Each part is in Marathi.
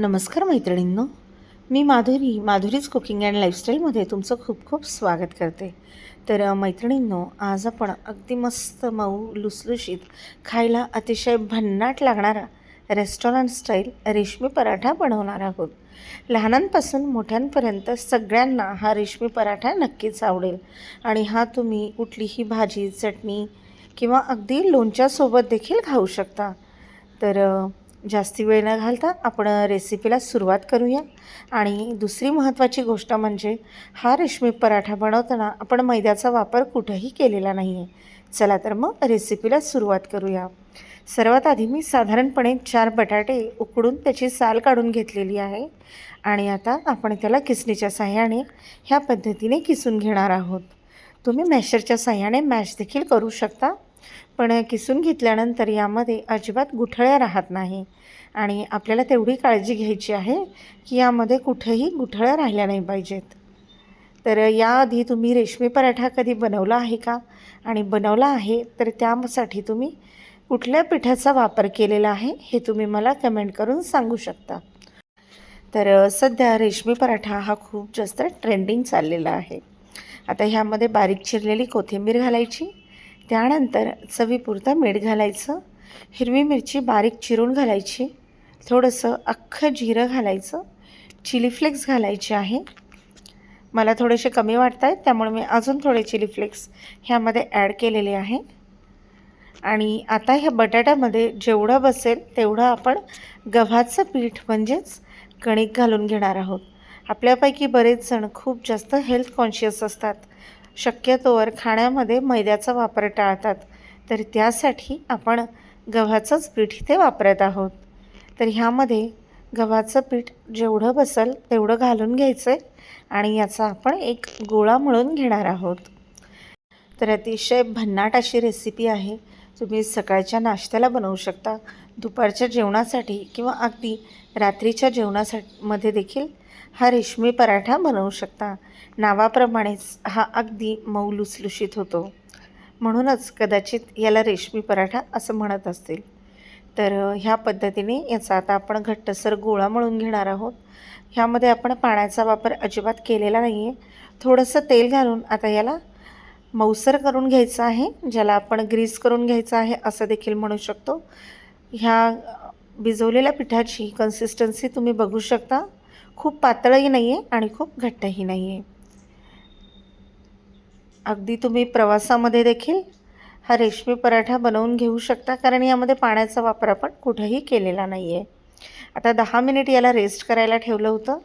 नमस्कार मैत्रिणींनो. मी माधुरी माधुरीज कुकिंग अँड लाईफस्टाईलमध्ये तुमचं खूप खूप स्वागत करते. तर मैत्रिणींनो आज आपण अगदी मस्त मऊ लुसलुशीत खायला अतिशय भन्नाट लागणारा रेस्टॉरंट स्टाईल रेशमी पराठा बनवणार आहोत. लहानांपासून मोठ्यांपर्यंत सगळ्यांना हा रेशमी पराठा नक्कीच आवडेल. आणि हा तुम्ही कुठलीही भाजी चटणी किंवा अगदी लोणच्यासोबत देखील खाऊ शकता. तर जास्ती वेळ न घालता आपण रेसिपीला सुरुवात करूया. आणि दुसरी महत्त्वाची गोष्ट म्हणजे हा रेशमी पराठा बनवताना आपण मैद्याचा वापर कुठंही केलेला नाही आहे चला तर मग रेसिपीला सुरुवात करूया. सर्वात आधी मी साधारणपणे चार बटाटे उकडून त्याची साल काढून घेतलेली आहे. आणि आता आपण त्याला किसणीच्या साह्याने ह्या पद्धतीने किसून घेणार आहोत. तुम्ही मॅशरच्या साह्याने मॅश देखील करू शकता. पण किसून घेतल्यानंतर यामध्ये अजिबात गुठळ्या राहत नाही. आणि आपल्याला तेवढी काळजी घ्यायची आहे की यामध्ये कुठेही गुठळ्या राहिल्या नाही पाहिजेत. तर याआधी तुम्ही रेशमी पराठा कधी बनवला आहे का? आणि बनवला आहे तर त्यासाठी तुम्ही कुठल्या पिठाचा वापर केलेला आहे हे तुम्ही मला कमेंट करून सांगू शकता. तर सध्या रेशमी पराठा हा खूप जास्त ट्रेंडिंग चाललेला आहे. आता ह्यामध्ये बारीक चिरलेली कोथिंबीर घालायची त्यानंतर चवीपुरता मीठ घालायचं हिरवी मिरची बारीक चिरून घालायची थोडंसं अख्खं जिरं घालायचं चिली फ्लेक्स घालायचे आहे. मला थोडेसे कमी वाटत आहेत त्यामुळे मी अजून थोडे चिली फ्लेक्स ह्यामध्ये ॲड केलेले आहे. आणि आता ह्या बटाट्यामध्ये जेवढं बसेल तेवढं आपण गव्हाचं पीठ म्हणजेच कणिक घालून घेणार आहोत. आपल्यापैकी बरेच जण खूप जास्त हेल्थ कॉन्शियस असतात. शक्यतोवर खाण्यामध्ये मैद्याचा वापर टाळतात. तर त्यासाठी आपण गव्हाचंच पीठ इथे वापरत आहोत. तर ह्यामध्ये गव्हाचं पीठ जेवढं बसेल तेवढं घालून घ्यायचं आहे आणि याचा आपण एक गोळा मळून घेणार आहोत. तर अतिशय भन्नाट अशी रेसिपी आहे. तुम्ही सकाळच्या नाश्त्याला बनवू शकता. दुपारच्या जेवणासाठी किंवा अगदी रात्रीच्या जेवणासाठी मध्ये देखील हा रेशमी पराठा बनवू शकता. नावाप्रमाणेच हा अगदी मऊ लुसलुशीत होतो. म्हणूनच कदाचित याला रेशमी पराठा असं म्हणत असतील. तर ह्या पद्धतीने याचा आता आपण घट्टसर गोळा मळून घेणार आहोत. ह्यामध्ये आपण पाण्याचा वापर अजिबात केलेला नाही आहे थोडंसं तेल घालून आता याला मऊसर करून घ्यायचं आहे ज्याला आपण ग्रीस करून घ्यायचं आहे असं देखील म्हणू शकतो. ह्या भिजवलेल्या पिठाची कन्सिस्टन्सी तुम्ही बघू शकता. खूप पातळही नाही आहे आणि खूप घट्टही नाही आहे अगदी तुम्ही प्रवासामध्ये देखील हा रेशमी पराठा बनवून घेऊ शकता कारण यामध्ये पाण्याचा वापर आपण कुठंही केलेला नाही आहे आता दहा मिनिट याला रेस्ट करायला ठेवलं होतं.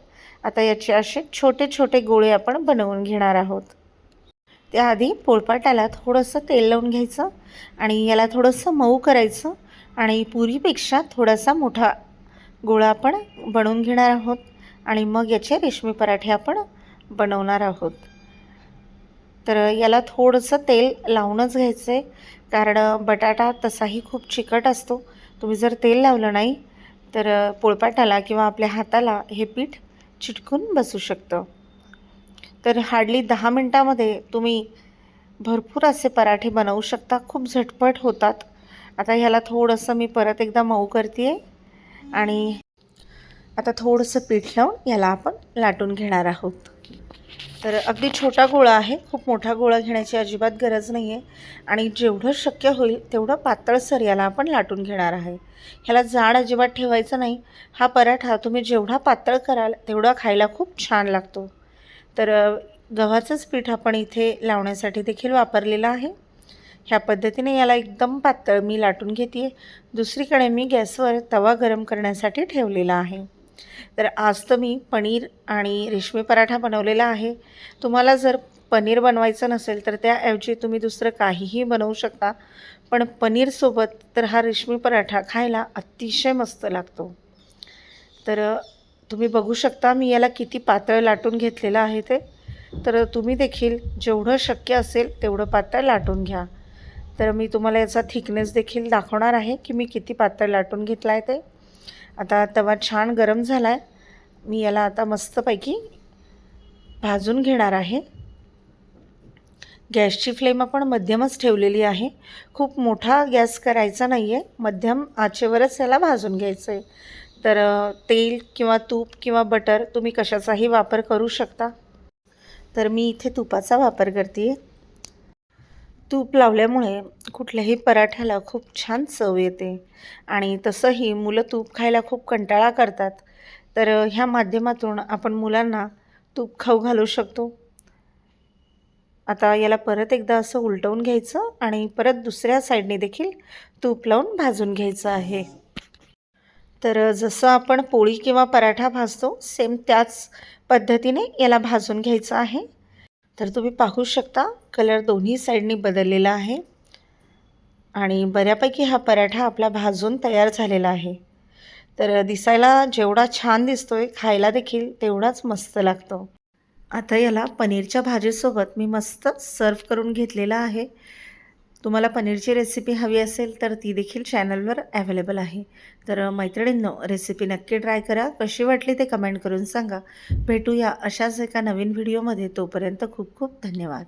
आता याचे असे छोटे छोटे गोळे आपण बनवून घेणार आहोत. त्याआधी पोळपाटाला थोडंसं तेल लावून घ्यायचं आणि याला थोडंसं मऊ करायचं आणि पुरीपेक्षा थोडासा मोठा गोळा आपण बनवून घेणार आहोत आणि मग याचे रेशमी पराठे आपण बनवणार आहोत. तर याला थोडंसं तेल लावूनच घ्यायचं आहे कारण बटाटा तसाही खूप चिकट असतो. तुम्ही जर तेल लावलं नाही तर पोळपाटाला किंवा आपल्या हाताला हे पीठ चिटकून बसू शकतं. तर हार्डली दहा मिनटामध्ये तुम्ही भरपूर असे पराठे बनवू शकता. खूप झटपट होतात. आता ह्याला थोडंसं मी परत एकदा मऊ करते आहे आणि आता थोडंसं पीठ लावून याला आपण लाटून घेणार आहोत. तर अगदी छोटा गोळा आहे. खूप मोठा गोळा घेण्याची अजिबात गरज नाही आहे आणि जेवढं शक्य होईल तेवढं पातळसर याला आपण लाटून घेणार आहे. ह्याला जाड अजिबात ठेवायचं नाही. हा पराठा तुम्ही जेवढा पातळ कराल तेवढा खायला खूप छान लागतो. तर गव्हाचंच पीठ आपण इथे लावण्यासाठी देखील वापरलेलं आहे. ह्या पद्धतीने याला एकदम पातळ मी लाटून घेते आहे दुसरीकडे मी गॅसवर तवा गरम करण्यासाठी ठेवलेला आहे. तर आज तर मी पनीर आणि रेशमी पराठा बनवलेला आहे. तुम्हाला जर पनीर बनवायचं नसेल तर त्याऐवजी तुम्ही दुसरं काहीही बनवू शकता. पण पनीरसोबत तर हा रेशमी पराठा खायला अतिशय मस्त लागतो. तर तुम्ही बघू शकता मी याला किती पातळ लाटून घेतलेलं आहे ते. तर तुम्ही देखील जेवढं शक्य असेल तेवढं पातळ लाटून घ्या. तर मी तुम्हाला याचा थिकनेस देखील दाखवणार आहे की मी किती पातळ लाटून घेतला आहे ते. आता तवा छान गरम झाला आहे मी याला आता मस्तपैकी भाजून घेणार आहे. गॅसची फ्लेम आपण मध्यमच ठेवलेली आहे. खूप मोठा गॅस करायचा नाही आहे मध्यम आचेवरच याला भाजून घ्यायचं आहे तर तेल किंवा तूप किंवा बटर तुम्ही कशाचाही वापर करू शकता. तर मी इथे तुपाचा वापर करते तूप लावल्यामुळे कुठल्याही पराठ्याला खूप छान चव येते आणि तसंही मुलं तूप खायला खूप कंटाळा करतात. तर ह्या माध्यमातून आपण मुलांना तूप खाऊ घालू शकतो. आता याला परत एकदा असं उलटवून घ्यायचं आणि परत दुसऱ्या साईडने देखील तूप लावून भाजून घ्यायचं आहे. तर जसं आपण पोळी किंवा पराठा भाजतो सेम त्याच पद्धतीने याला भाजून घ्यायचं आहे. तर तुम्ही पाहू शकता कलर दोन्ही साईडनी बदललेला आहे. आणि बऱ्यापैकी हा पराठा आपला भाजून तयार झालेला आहे. तर दिसायला जेवढा छान दिसतोय खायला देखील तेवढाच मस्त लागतो. आता याला पनीरच्या भाजीसोबत मी मस्त सर्व करून घेतलेला आहे. तुम्हाला पनीरची रेसिपी हवी असेल तर ती देखील चॅनलवर अवेलेबल आहे. तर मैत्रिणींनो रेसिपी नक्की ट्राय करा. कशी वाटली ते कमेंट करून सांगा. भेटूया अशाच एका नवीन व्हिडिओमध्ये तोपर्यंत खूप खूप धन्यवाद.